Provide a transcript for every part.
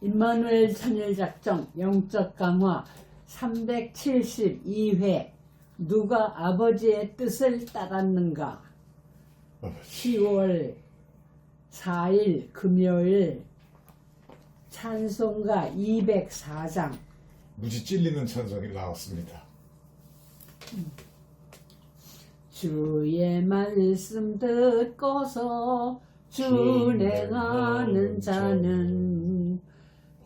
임마누엘 천일 작정 영적 강화 372회 누가 아버지의 뜻을 따랐는가 10월 4일 금요일 찬송가 204장 무지 찔리는 찬송이 나왔습니다. 주의 말씀 듣고서 준행하는 자는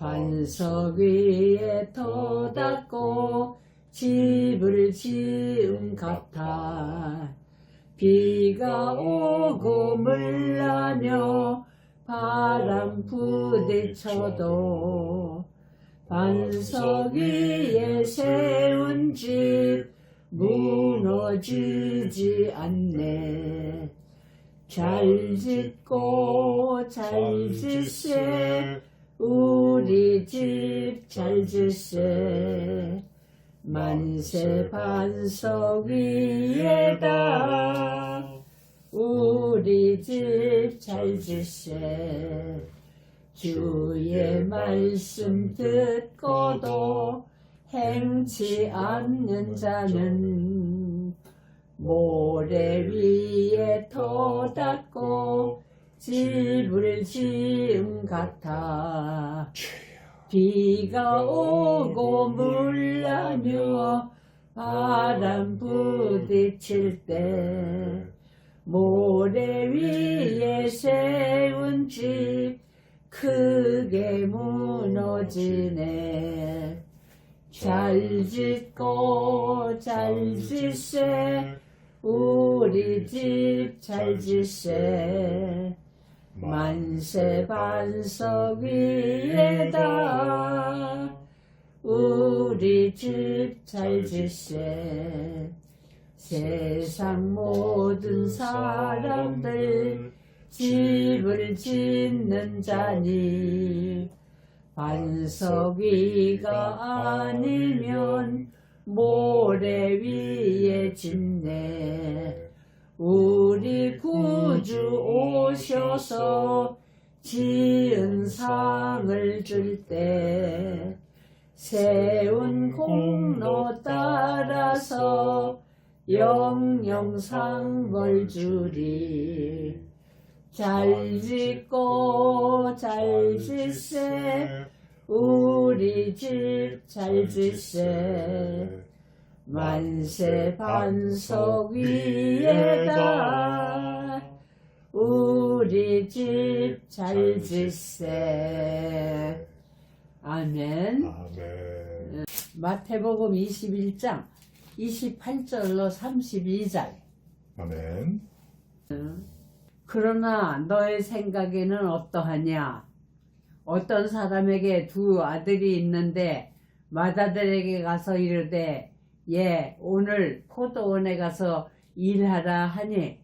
반석 위에 터닫고 집을 지은 같아 비가 오고 물나며 바람 부딪혀도 반석 위에 세운 집 무너지지 않네. 잘 짓고 잘 짓세 우리 집잘 짓세 만세 반석 위에다 우리 집잘 짓세 주의 말씀 듣고도 행치 않는 자는 모래 위에 터닫고 집을 지음 같아. 비가 오고 물나며 바람 부딪힐 때 모래 위에 세운 집 크게 무너지네. 잘 짓고 잘 짓세. 우리 집 잘 짓세 만세 반석 위에다 우리 집 잘 짓세. 세상 모든 사람들 집을 짓는 자니 반석 위가 아니면 모래 위에 짓네 우리 구주 오셔서 지은 상을 줄 때 세운 공로 따라서 영영상벌 주리. 잘 짓고 잘 짓세. 우리 집 잘 짓세 만세 반석 위에다 우리 집 잘 짓세 아멘 아멘. 마태복음 21장 28절로 32절 아멘. 그러나 너의 생각에는 어떠하냐? 어떤 사람에게 두 아들이 있는데 맏아들에게 가서 이르되 예 오늘 포도원에 가서 일하라 하니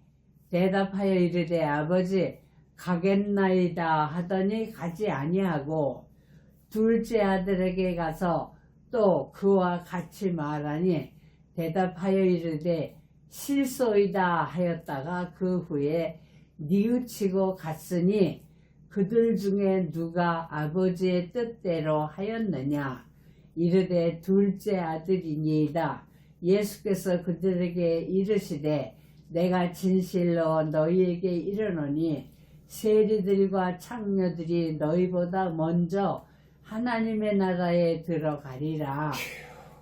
대답하여 이르되 아버지 가겠나이다 하더니 가지 아니하고 둘째 아들에게 가서 또 그와 같이 말하니 대답하여 이르되 실소이다 하였다가 그 후에 뉘우치고 갔으니 그들 중에 누가 아버지의 뜻대로 하였느냐 이르되 둘째 아들이니이다. 예수께서 그들에게 이르시되 내가 진실로 너희에게 이르노니 세리들과 창녀들이 너희보다 먼저 하나님의 나라에 들어가리라.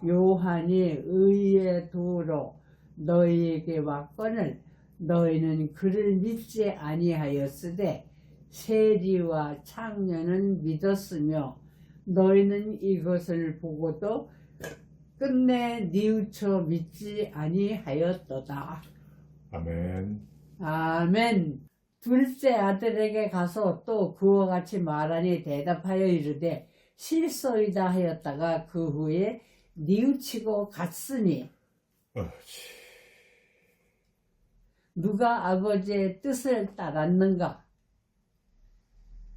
요한이 의의 도로 너희에게 왔거늘 너희는 그를 믿지 아니하였으되 세리와 창녀는 믿었으며 너희는 이것을 보고도 끝내 뉘우쳐 믿지 아니하였도다. 아멘. 아멘. 둘째 아들에게 가서 또 그와 같이 말하니 대답하여 이르되 실소이다 하였다가 그 후에 뉘우치고 갔으니 어치. 누가 아버지의 뜻을 따랐는가?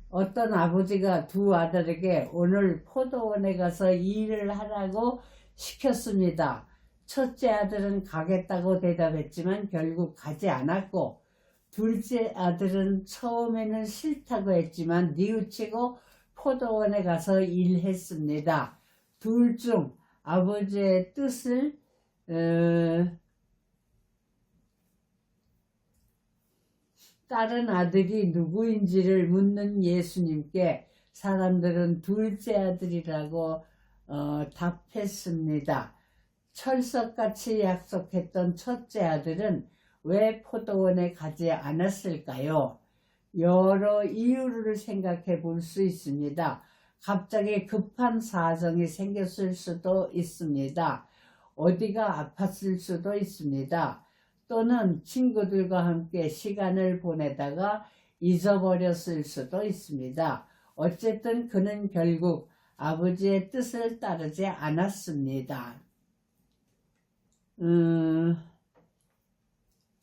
어떤 아버지가 두 아들에게 오늘 포도원에 가서 일을 하라고 시켰습니다. 첫째 아들은 가겠다고 대답했지만 결국 가지 않았고 둘째 아들은 처음에는 싫다고 했지만 뉘우치고 포도원에 가서 일했습니다. 둘 중 아버지의 뜻을 어, 다른 아들이 누구인지를 묻는 예수님께 사람들은 둘째 아들이라고 어, 답했습니다. 철석같이 약속했던 첫째 아들은 왜 포도원에 가지 않았을까요? 여러 이유를 생각해 볼 수 있습니다. 갑자기 급한 사정이 생겼을 수도 있습니다. 어디가 아팠을 수도 있습니다. 또는 친구들과 함께 시간을 보내다가 잊어버렸을 수도 있습니다. 어쨌든 그는 결국 아버지의 뜻을 따르지 않았습니다. 음,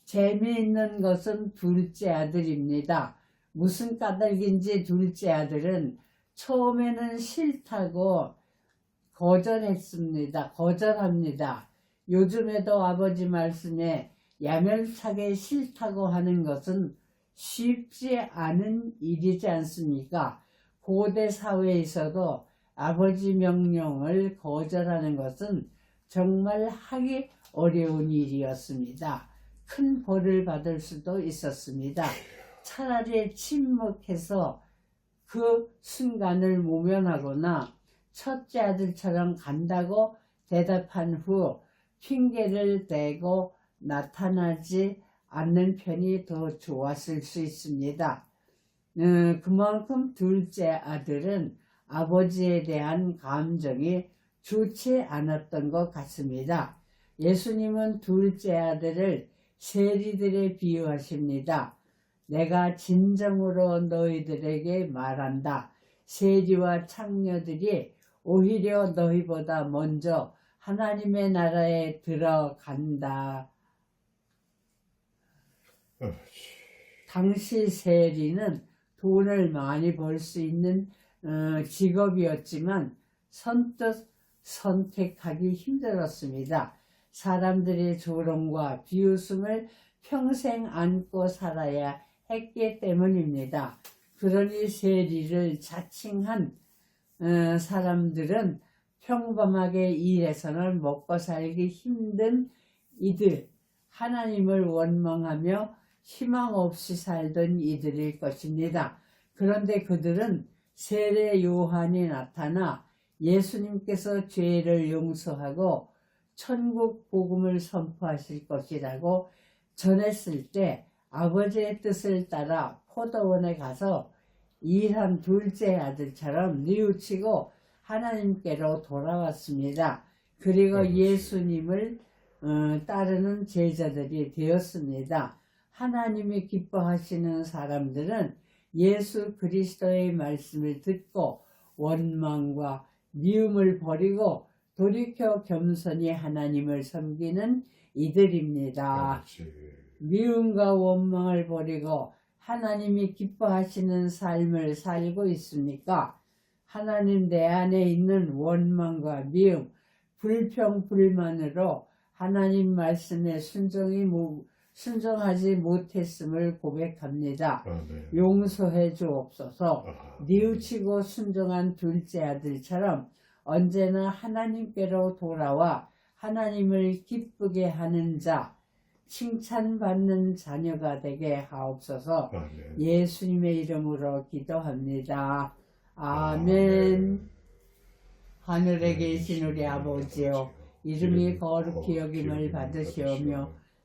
재미있는 것은 둘째 아들입니다. 무슨 까닭인지 둘째 아들은 처음에는 싫다고 거절했습니다. 거절합니다. 요즘에도 아버지 말씀에 야멸차게 싫다고 하는 것은 쉽지 않은 일이지 않습니까? 고대 사회에서도 아버지 명령을 거절하는 것은 정말 하기 어려운 일이었습니다. 큰 벌을 받을 수도 있었습니다. 차라리 침묵해서 그 순간을 모면하거나 첫째 아들처럼 간다고 대답한 후 핑계를 대고 나타나지 않는 편이 더 좋았을 수 있습니다. 음, 그만큼 둘째 아들은 아버지에 대한 감정이 좋지 않았던 것 같습니다. 예수님은 둘째 아들을 세리들에 비유하십니다. 내가 진정으로 너희들에게 말한다. 세리와 창녀들이 오히려 너희보다 먼저 하나님의 나라에 들어간다. 당시 세리는 돈을 많이 벌 수 있는 어, 직업이었지만 선뜻 선택하기 힘들었습니다. 사람들의 조롱과 비웃음을 평생 안고 살아야 했기 때문입니다. 그러니 세리를 자칭한 어, 사람들은 평범하게 일해서는 먹고 살기 힘든 이들, 하나님을 원망하며 희망 없이 살던 이들일 것입니다. 그런데 그들은 세례 요한이 나타나 예수님께서 죄를 용서하고 천국 복음을 선포하실 것이라고 전했을 때 아버지의 뜻을 따라 포도원에 가서 일한 둘째 아들처럼 뉘우치고 하나님께로 돌아왔습니다. 그리고. 예수님을 어, 따르는 제자들이 되었습니다. 하나님이 기뻐하시는 사람들은 예수 그리스도의 말씀을 듣고 원망과 미움을 버리고 돌이켜 겸손히 하나님을 섬기는 이들입니다. 미움과 원망을 버리고 하나님이 기뻐하시는 삶을 살고 있습니까? 하나님 내 안에 있는 원망과 미움, 불평, 불만으로 하나님 말씀에 순종이 모- 순종하지 못했음을 고백합니다. 아멘. 용서해 주옵소서. 아, 뉘우치고 순종한 둘째 아들처럼 언제나 하나님께로 돌아와 하나님을 기쁘게 하는 자, 칭찬받는 자녀가 되게 하옵소서. 아멘. 예수님의 이름으로 기도합니다. 아멘. 아멘. 하늘에 계신 우리 아버지여, 이름이 거룩히 여김을 받으시오며,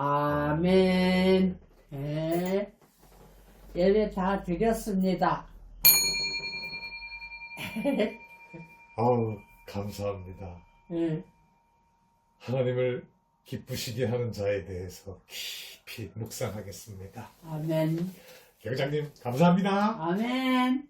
아멘. 네. 예배 다 드렸습니다. 아우 감사합니다. 네. 하나님을 기쁘시게 하는 자에 대해서 깊이 묵상하겠습니다. 아멘. 경장님 감사합니다. 아멘.